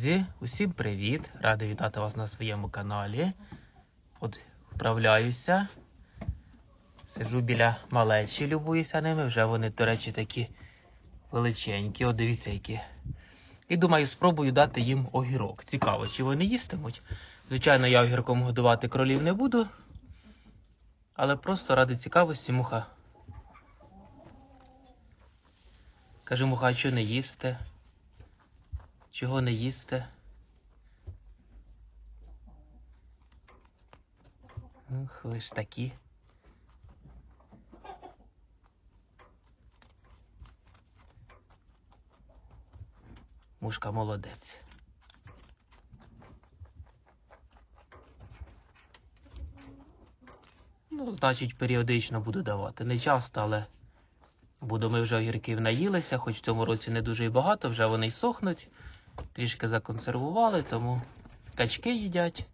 Друзі, усім привіт! Радий вітати вас на своєму каналі. От вправляюся. Сиджу біля малечі, любуюся ними. Вже вони, до речі, такі величенькі. От дивіться, які. І думаю, спробую дати їм огірок. Цікаво, чи вони їстимуть. Звичайно, я огірком годувати кролів не буду. Але просто ради цікавості муха. Каже, муха, що не їсте? Чого не їсте? Ух, ви ж такі. Мушка молодець. Ну, значить, періодично буду давати. Не часто, але буду. Ми вже огірків наїлися, хоч в цьому році не дуже і багато, вже вони й сохнуть. Трішки законсервували, тому качки їдять.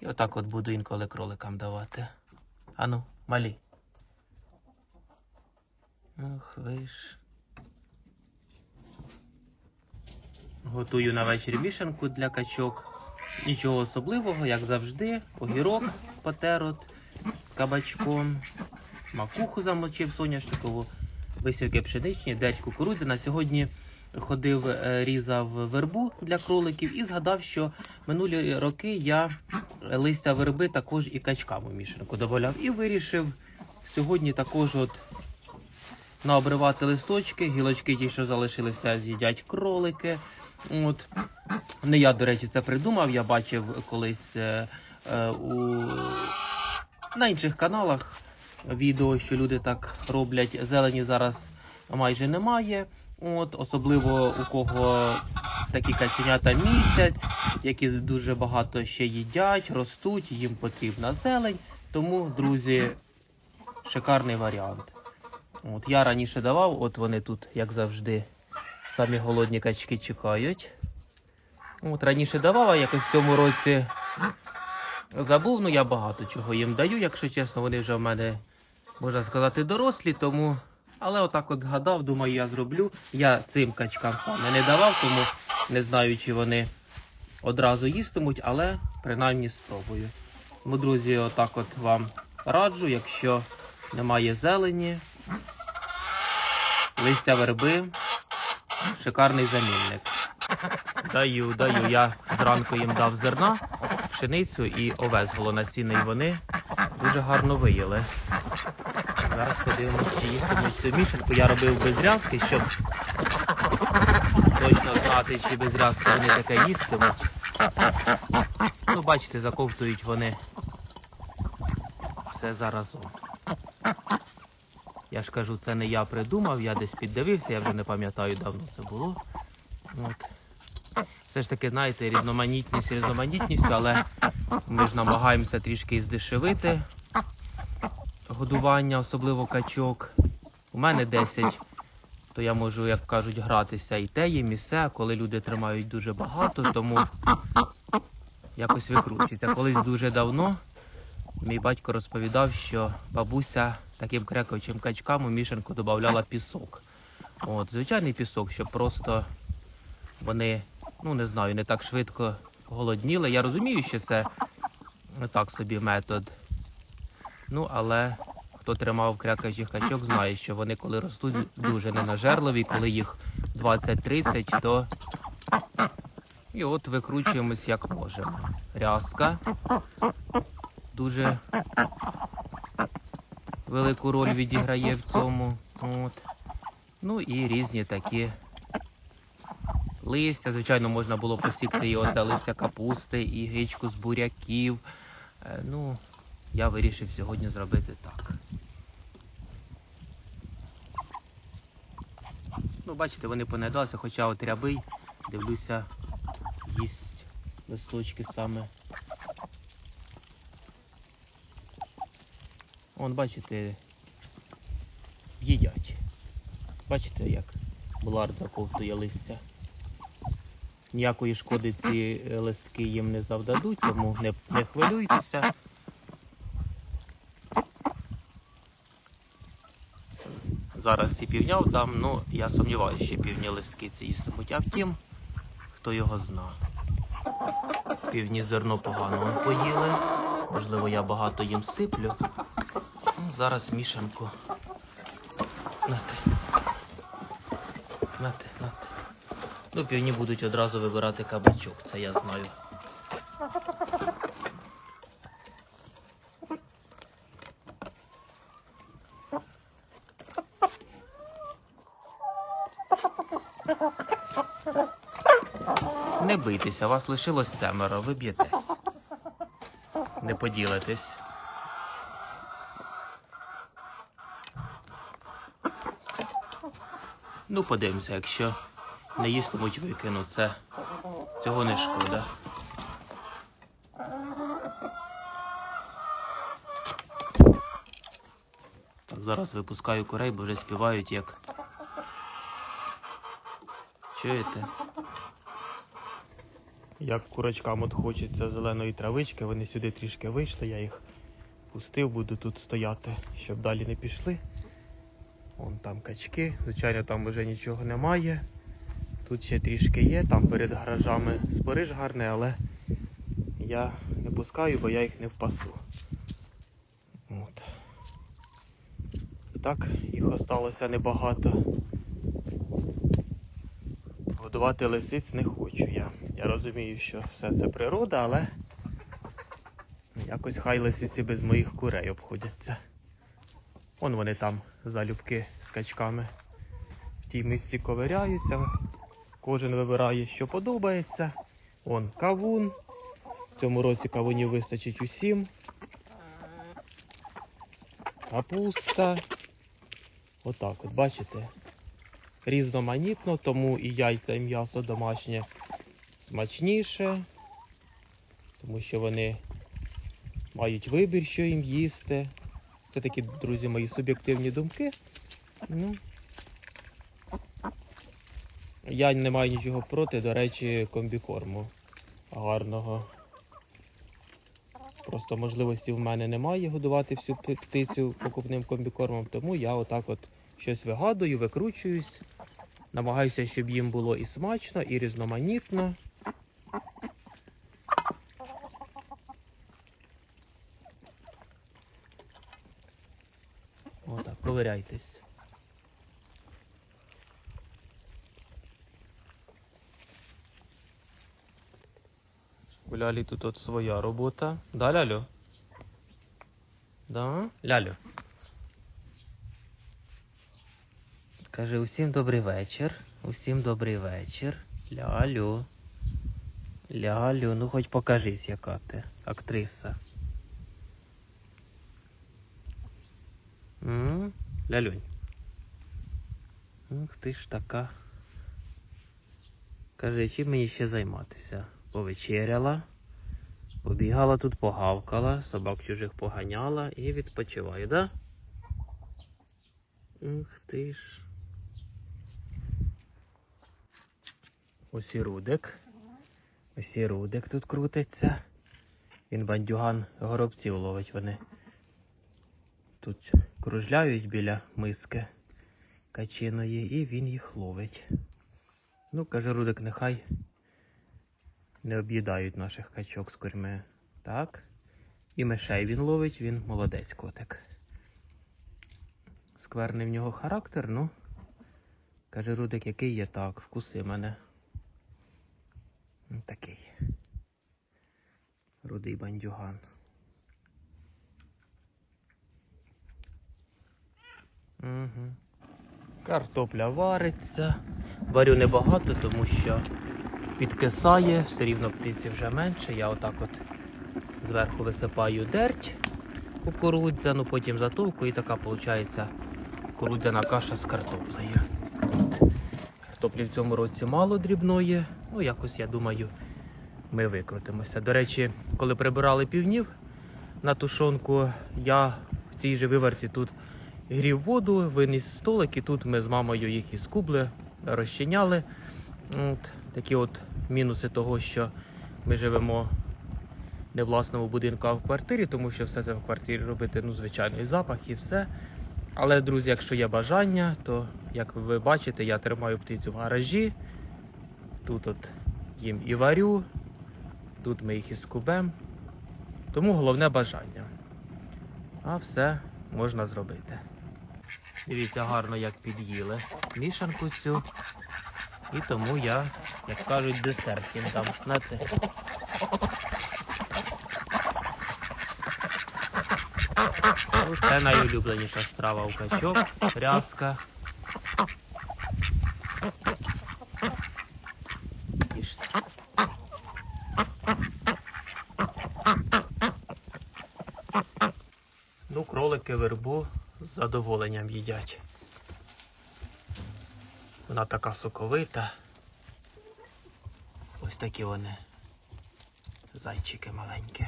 І отак от буду інколи кроликам давати. Ану, малі. Ох, ви ж. Готую на вечір мішанку для качок. Нічого особливого, як завжди. Огірок потерот з кабачком. Макуху замочив соняшникову, висівки пшеничні, десь кукурудзи. На сьогодні ходив, е, різав вербу для кроликів і згадав, що минулі роки я листя верби також і качкам у мішанку додавав. І вирішив сьогодні також от наобривати листочки, гілочки ті, що залишилися, з'їдять кролики. От. Не я, до речі, це придумав. Я бачив колись е, е, у... на інших каналах відео, що люди так роблять. Зелені зараз майже немає. От, особливо у кого такі каченята місяць, які дуже багато ще їдять, ростуть, їм потрібна зелень. Тому, друзі, шикарний варіант. От, я раніше давав, от вони тут, як завжди, самі голодні качки чекають. От раніше давав, а якось в цьому році забув, ну я багато чого їм даю, якщо чесно, вони вже в мене, можна сказати, дорослі, тому. Але отак от згадав, думаю, я зроблю. Я цим качкам саме не давав, тому не знаю, чи вони одразу їстимуть, але принаймні спробую. Тому, друзі, отак от вам раджу, якщо немає зелені, листя верби, шикарний замінник. Даю, даю. Я зранку їм дав зерна, пшеницю і овес голонасінний. Вони дуже гарно виїли. Зараз подивимося, чи їстимуть цю мішанку. Я робив без рязки, щоб точно знати, чи без рязки вони таке їстимуть. Ну, бачите, заковтують вони все заразом. Я ж кажу, це не я придумав, я десь піддивився, я вже не пам'ятаю, давно це було. От. Все ж таки, знаєте, різноманітність різноманітністю, але ми ж намагаємося трішки здешевити годування, особливо качок. У мене 10, то я можу, як кажуть, гратися і те, і місе, а коли люди тримають дуже багато, тому якось викручується. Колись дуже давно мій батько розповідав, що бабуся таким крекаючим качкам у мішанку додавала пісок. От, звичайний пісок, щоб просто вони, ну не знаю, не так швидко голодніли. Я розумію, що це так собі метод. Ну, але хто тримав крякаючих качок, знає, що вони коли ростуть дуже ненажерливі, коли їх 20-30, то і от викручуємось як можемо. Рязка дуже велику роль відіграє в цьому. От. Ну і різні такі листя. Звичайно, можна було посікти і оце листя капусти, і гичку з буряків. Е, Ну, я вирішив сьогодні зробити так. Ну, бачите, вони понедалися, хоча от рябий, дивлюся, їсть листочки саме. Вон, бачите, їдять. Бачите, як блард заковтує листя. Ніякої шкоди ці е, листки їм не завдадуть, тому не, не хвилюйтеся. Зараз ці півня дам, ну я сумніваюся, що півні листки ці їстимуть. А втім, хто його зна. Півні зерно погано поїли. Можливо, я багато їм сиплю. Ну, Зараз мішанку. Нате. Нате, нате. Ну, півні будуть одразу вибирати кабачок, це я знаю. Не бийтеся, вас лишилось семеро, ви б'єтесь. Не поділитесь. Ну, подивимося, якщо не їстимуть викину, це цього не шкода. Так, зараз випускаю курей, бо вже співають як. Чуєте? Як курочкам от хочеться зеленої травички, вони сюди трішки вийшли, я їх пустив, буду тут стояти, щоб далі не пішли. Вон там качки, звичайно, там вже нічого немає. Тут ще трішки є, там перед гаражами спориш гарне, але я не пускаю, бо я їх не впасу. От. Так, їх осталося небагато. Годувати лисиць не хочу я. Я розумію, що все це природа, але якось хай лисиці без моїх курей обходяться. Вон вони там залюбки з качками в тій мисці ковиряються. Кожен вибирає, що подобається. Вон кавун. В цьому році кавунів вистачить усім. Капуста. Отак, от бачите? Різноманітно, тому і яйця, і м'ясо домашнє смачніше, тому що вони мають вибір, що їм їсти. Це такі, друзі, мої суб'єктивні думки. Ну, я не маю нічого проти, до речі, комбікорму гарного. Просто можливості в мене немає годувати всю птицю покупним комбікормом, тому я отак от щось вигадую, викручуюсь, намагаюся, щоб їм було і смачно, і різноманітно. Отак, ковиряйтесь. У Лялі тут от своя робота. Да, Лялю? Да? Лялю. Каже, усім добрий вечір. Усім добрий вечір. Лялю. Лялю, ну хоч покажись, яка ти актриса. М? Лялюнь. Ух ти ж така. Каже, чим мені ще займатися? Повечеряла, побігала тут, погавкала, собак чужих поганяла і відпочиваю, да? Ух ти ж. Ось і рудик. Ось і рудик тут крутиться. Він бандюган горобців ловить вони. Тут кружляють біля миски качиної, і він їх ловить. Ну, каже Рудик, нехай не об'їдають наших качок з курми. Так. І мишей він ловить, він молодець котик. Скверний в нього характер, ну. Каже Рудик, який є так, вкуси мене. Такий. Рудий бандюган. Угу. Картопля вариться. Варю небагато, тому що підкисає, все рівно птиці вже менше. Я отак от зверху висипаю дерть кукурудзяну, потім затовку і така виходить кукурудзяна каша з картоплею. Картоплі в цьому році мало дрібної, ну якось я думаю, ми викрутимося. До речі, коли прибирали півнів на тушонку, я в цій же виварці тут грів воду, виніс столик, і тут ми з мамою їх із кубли розчиняли. От, такі от мінуси того, що ми живемо не в власному будинку, а в квартирі, тому що все це в квартирі робити, ну, звичайно, запах, і все. Але, друзі, якщо є бажання, то, як ви бачите, я тримаю птицю в гаражі. Тут от їм і варю, тут ми їх і скубем. Тому головне бажання. А все можна зробити. Дивіться, гарно як під'їли мішанку цю. І тому я, як кажуть, десерт їм дам. Знаєте. Ну, Це найулюбленіша страва у качок, рязка. Їжте. Ну, кролики вербу задоволенням їдять. Вона така соковита. Ось такі вони. Зайчики маленькі.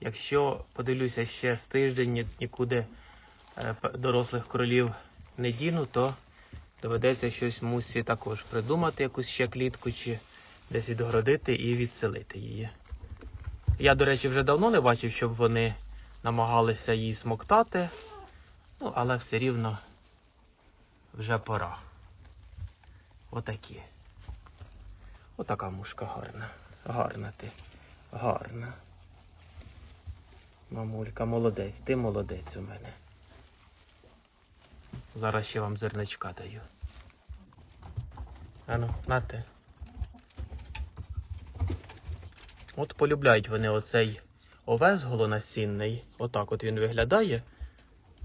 Якщо подивлюся ще з тиждень нікуди е, дорослих кролів не діну, то доведеться щось мусі також придумати, якусь ще клітку чи десь відгородити і відселити її. Я, до речі, вже давно не бачив, щоб вони намагалися її смоктати, ну, але все рівно вже пора. Отакі. Отака мушка гарна. Гарна ти. Гарна. Мамулька, молодець, ти молодець у мене. Зараз ще вам зерничка даю. Ану, нате. От полюбляють вони оцей овес голонасінний. Отак от він виглядає.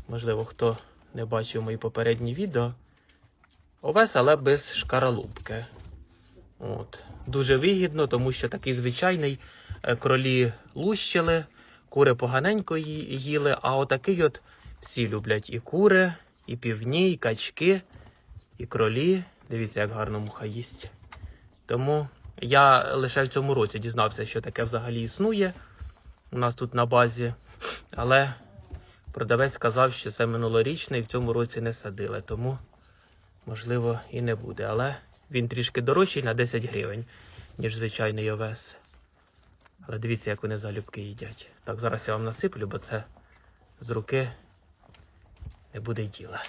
Можливо, хто не бачив мої попередні відео. Овес, але без шкаралупки. От. Дуже вигідно, тому що такий звичайний е, кролі лущили, кури поганенько їли, а отакий от всі люблять і кури, і півні, і качки, і кролі. Дивіться, як гарно муха їсть. Тому я лише в цьому році дізнався, що таке взагалі існує у нас тут на базі. Але продавець сказав, що це минулорічне і в цьому році не садили, тому можливо і не буде. Але він трішки дорожчий на 10 гривень, ніж звичайний овес. Але дивіться, як вони залюбки їдять. Так, зараз я вам насиплю, бо це з руки не буде діла.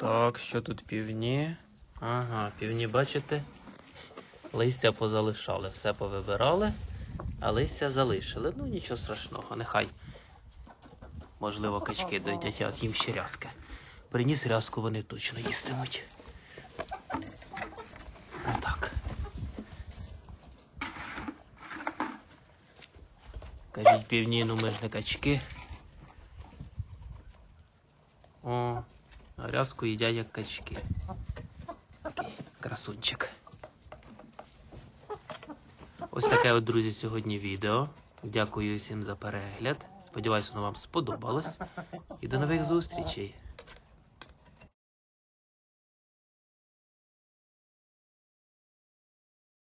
Так, що тут півні? Ага, півні, бачите? Листя позалишали, все повибирали, а листя залишили. Ну нічого страшного, нехай. Можливо, качки дойдять, а їм ще рязки. Приніс рязку, вони точно їстимуть. Отак. Кажіть півні, ну ми ж не качки. О, рязку їдять як качки. Такий красунчик. Ось таке от, друзі, сьогодні відео. Дякую всім за перегляд. Сподіваюся, воно вам сподобалось. І до нових зустрічей.